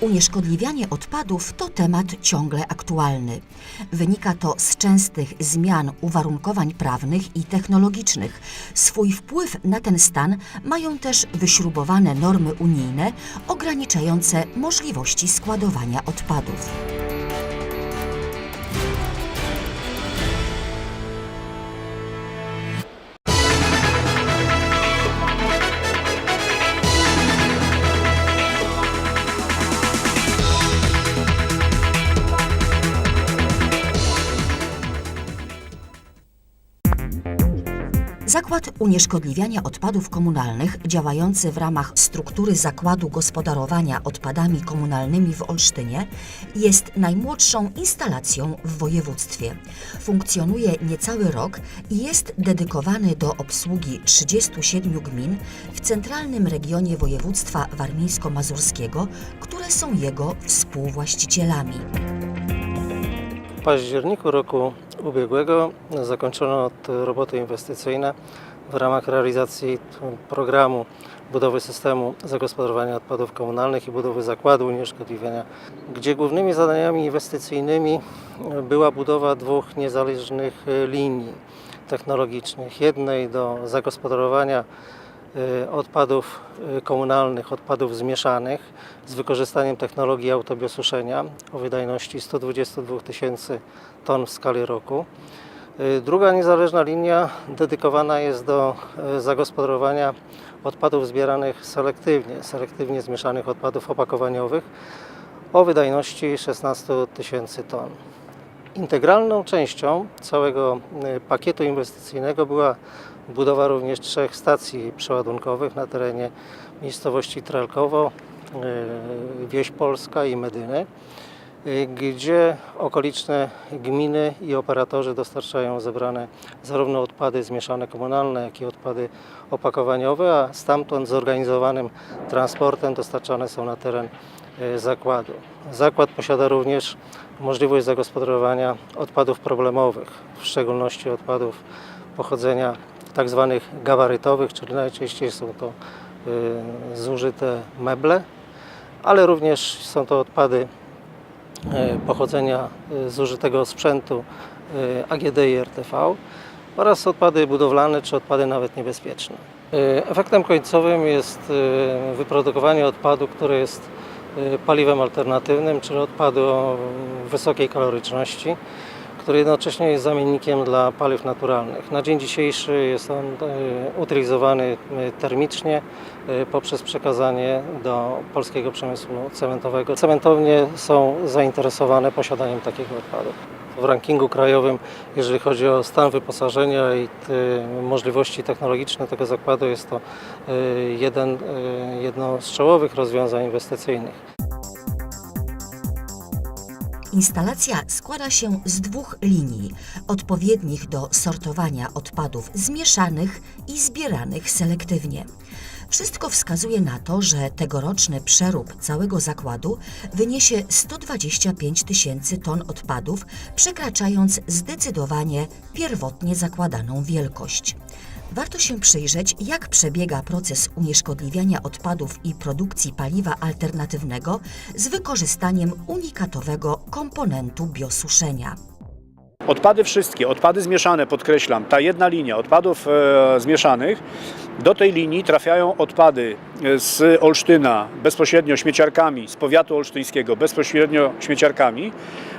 Unieszkodliwianie odpadów to temat ciągle aktualny. Wynika to z częstych zmian uwarunkowań prawnych i technologicznych. Swój wpływ na ten stan mają też wyśrubowane normy unijne ograniczające możliwości składowania odpadów. Zakład unieszkodliwiania odpadów komunalnych, działający w ramach struktury Zakładu Gospodarowania Odpadami Komunalnymi w Olsztynie, jest najmłodszą instalacją w województwie. Funkcjonuje niecały rok i jest dedykowany do obsługi 37 gmin w centralnym regionie województwa warmińsko-mazurskiego, które są jego współwłaścicielami. W październiku roku ubiegłego zakończono roboty inwestycyjne w ramach realizacji programu budowy systemu zagospodarowania odpadów komunalnych i budowy zakładu unieszkodliwiania, gdzie głównymi zadaniami inwestycyjnymi była budowa dwóch niezależnych linii technologicznych. Jednej do zagospodarowania odpadów y, komunalnych, odpadów zmieszanych z wykorzystaniem technologii autobiosuszenia o wydajności 122 tysięcy ton w skali roku. Y, Druga niezależna linia dedykowana jest do y, zagospodarowania odpadów zbieranych selektywnie, selektywnie zmieszanych odpadów opakowaniowych o wydajności 16 tysięcy ton. Integralną częścią całego y, pakietu inwestycyjnego była budowa również trzech stacji przeładunkowych na terenie miejscowości Trelkowo, y, Wieś Polska i Medyny, y, gdzie okoliczne gminy i operatorzy dostarczają zebrane zarówno odpady zmieszane komunalne, jak i odpady opakowaniowe, a stamtąd zorganizowanym transportem dostarczane są na teren zakładu. Zakład posiada również możliwość zagospodarowania odpadów problemowych, w szczególności odpadów pochodzenia tak zwanych gabarytowych, czyli najczęściej są to y, zużyte meble, ale również są to odpady y, pochodzenia y, zużytego sprzętu y, AGD i RTV oraz odpady budowlane czy odpady nawet niebezpieczne. Y, Efektem końcowym jest y, wyprodukowanie odpadu, który jest paliwem alternatywnym, czyli odpadu o wysokiej kaloryczności, który jednocześnie jest zamiennikiem dla paliw naturalnych. Na dzień dzisiejszy jest on y, utylizowany y, termicznie y, poprzez przekazanie do polskiego przemysłu cementowego. Cementownie są zainteresowane posiadaniem takiego odpadu. W rankingu krajowym, jeżeli chodzi o stan wyposażenia i możliwości technologiczne tego zakładu, jest to jeden, jedno z czołowych rozwiązań inwestycyjnych. Instalacja składa się z dwóch linii, odpowiednich do sortowania odpadów zmieszanych i zbieranych selektywnie. Wszystko wskazuje na to, że tegoroczny przerób całego zakładu wyniesie 125 tysięcy ton odpadów, przekraczając zdecydowanie pierwotnie zakładaną wielkość. Warto się przyjrzeć, jak przebiega proces unieszkodliwiania odpadów i produkcji paliwa alternatywnego z wykorzystaniem unikatowego komponentu biosuszenia. Odpady wszystkie, odpady zmieszane, podkreślam, ta jedna linia odpadów e, zmieszanych, do tej linii trafiają odpady e, z Olsztyna bezpośrednio śmieciarkami, z powiatu olsztyńskiego bezpośrednio śmieciarkami,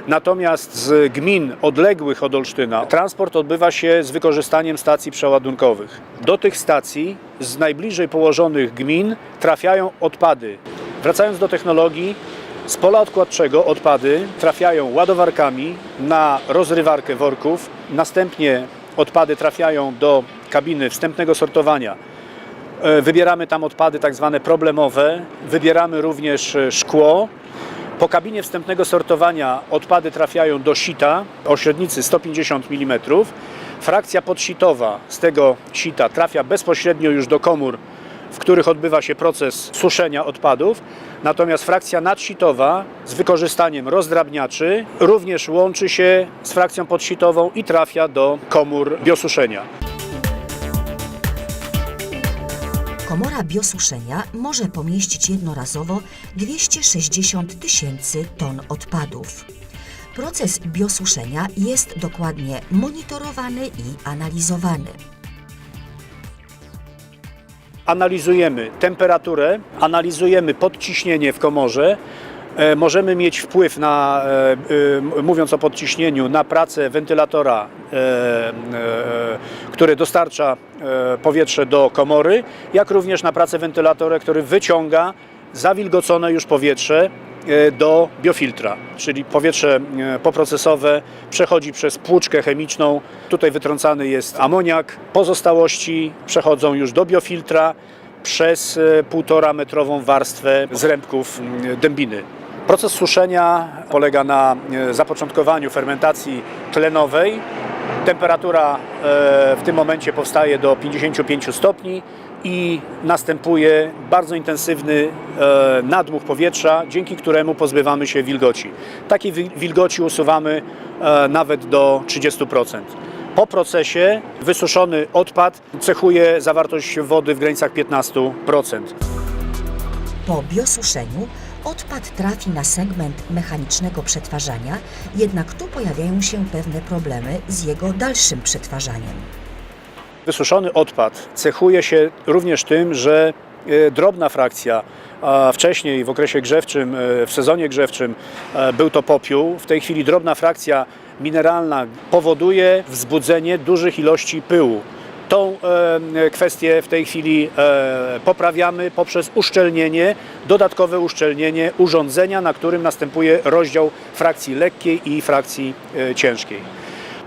natomiast z gmin odległych od Olsztyna transport odbywa się z wykorzystaniem stacji przeładunkowych. Do tych stacji z najbliżej położonych gmin trafiają odpady. Wracając do technologii, z pola odkładczego odpady trafiają ładowarkami na rozrywarkę worków, następnie odpady trafiają do kabiny wstępnego sortowania. E, Wybieramy tam odpady tak zwane problemowe, wybieramy również e, szkło. Po kabinie wstępnego sortowania odpady trafiają do sita o średnicy 150 mm. Frakcja podsitowa z tego sita trafia bezpośrednio już do komór w których odbywa się proces suszenia odpadów. Natomiast frakcja nadsitowa z wykorzystaniem rozdrabniaczy również łączy się z frakcją podsitową i trafia do komór biosuszenia. Komora biosuszenia może pomieścić jednorazowo 260 tysięcy ton odpadów. Proces biosuszenia jest dokładnie monitorowany i analizowany. Analizujemy temperaturę, analizujemy podciśnienie w komorze. E, Możemy mieć wpływ na, e, e, mówiąc o podciśnieniu, na pracę wentylatora, który dostarcza powietrze do komory, jak również na pracę wentylatora, który wyciąga zawilgocone już powietrze do biofiltra, czyli powietrze e, poprocesowe przechodzi przez płuczkę chemiczną. Tutaj wytrącany jest amoniak. Pozostałości przechodzą już do biofiltra przez e, półtora metrową warstwę zrębków dębiny. Proces suszenia polega na e, zapoczątkowaniu fermentacji tlenowej. Temperatura e, w tym momencie powstaje do 55 stopni i następuje bardzo intensywny e, nadmuch powietrza, dzięki któremu pozbywamy się wilgoci. Takiej wi- wilgoci usuwamy e, nawet do 30%. Po procesie wysuszony odpad cechuje zawartość wody w granicach 15%. Po biosuszeniu odpad trafi na segment mechanicznego przetwarzania, jednak tu pojawiają się pewne problemy z jego dalszym przetwarzaniem. Wysuszony odpad cechuje się również tym, że e, drobna frakcja, a wcześniej w okresie grzewczym, e, w sezonie grzewczym e, był to popiół, w tej chwili drobna frakcja mineralna powoduje wzbudzenie dużych ilości pyłu. Tą kwestię w tej chwili poprawiamy poprzez uszczelnienie, dodatkowe uszczelnienie urządzenia, na którym następuje rozdział frakcji lekkiej i frakcji ciężkiej.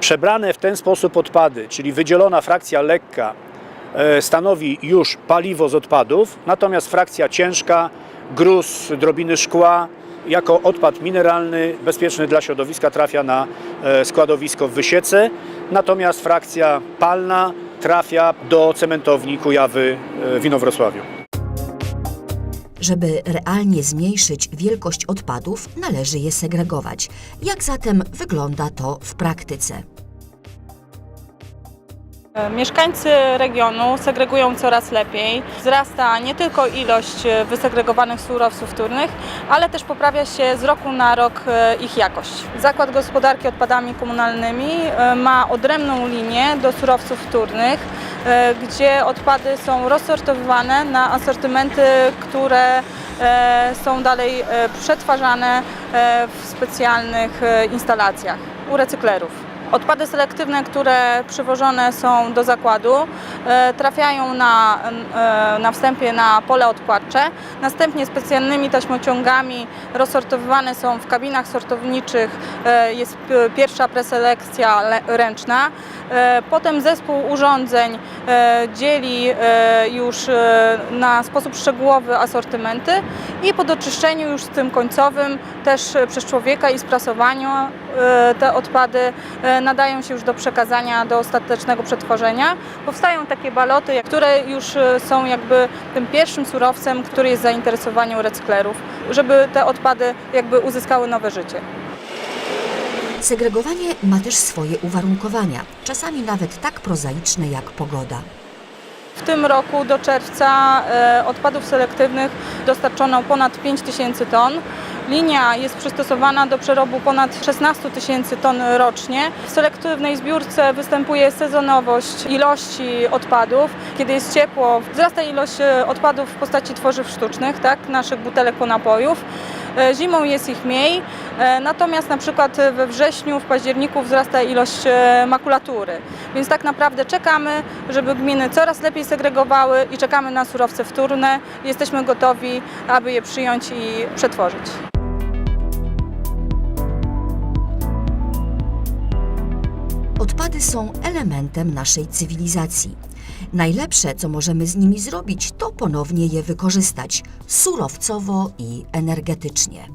Przebrane w ten sposób odpady, czyli wydzielona frakcja lekka, e, stanowi już paliwo z odpadów, natomiast frakcja ciężka, gruz, drobiny szkła, jako odpad mineralny bezpieczny dla środowiska trafia na e, składowisko w Wysiece, natomiast frakcja palna trafia do cementowni Kujawy e, w Inowrocławiu. Żeby realnie zmniejszyć wielkość odpadów, należy je segregować. Jak zatem wygląda to w praktyce? Mieszkańcy regionu segregują coraz lepiej. Wzrasta nie tylko ilość e, wysegregowanych surowców wtórnych, ale też poprawia się z roku na rok e, ich jakość. Zakład Gospodarki Odpadami Komunalnymi e, ma odrębną linię do surowców wtórnych, e, gdzie odpady są rozsortowywane na asortymenty, które e, są dalej e, przetwarzane e, w specjalnych e, instalacjach u recyklerów. Odpady selektywne, które przywożone są do zakładu, e, trafiają na, e, na wstępie na pole odpłatcze. Następnie specjalnymi taśmociągami rozsortowywane są w kabinach sortowniczych. e, Jest pierwsza preselekcja le- ręczna. E, Potem zespół urządzeń e, dzieli e, już na sposób szczegółowy asortymenty i po doczyszczeniu już z tym końcowym też przez człowieka i sprasowaniu te odpady nadają się już do przekazania do ostatecznego przetworzenia. Powstają takie baloty, które już są jakby tym pierwszym surowcem, który jest zainteresowaniem recyklerów, żeby te odpady jakby uzyskały nowe życie. Segregowanie ma też swoje uwarunkowania, czasami nawet tak prozaiczne jak pogoda. W tym roku do czerwca e, odpadów selektywnych dostarczono ponad 5 tysięcy ton. Linia jest przystosowana do przerobu ponad 16 tysięcy ton rocznie. W selektywnej zbiórce występuje sezonowość ilości odpadów. Kiedy jest ciepło, wzrasta ilość e, odpadów w postaci tworzyw sztucznych, tak, naszych butelek po napojów. E, Zimą jest ich mniej, e, natomiast na przykład we wrześniu, w październiku wzrasta ilość e, makulatury. Więc tak naprawdę czekamy, żeby gminy coraz lepiej segregowały i czekamy na surowce wtórne. Jesteśmy gotowi, aby je przyjąć i przetworzyć. Odpady są elementem naszej cywilizacji. Najlepsze, co możemy z nimi zrobić, to ponownie je wykorzystać surowcowo i energetycznie.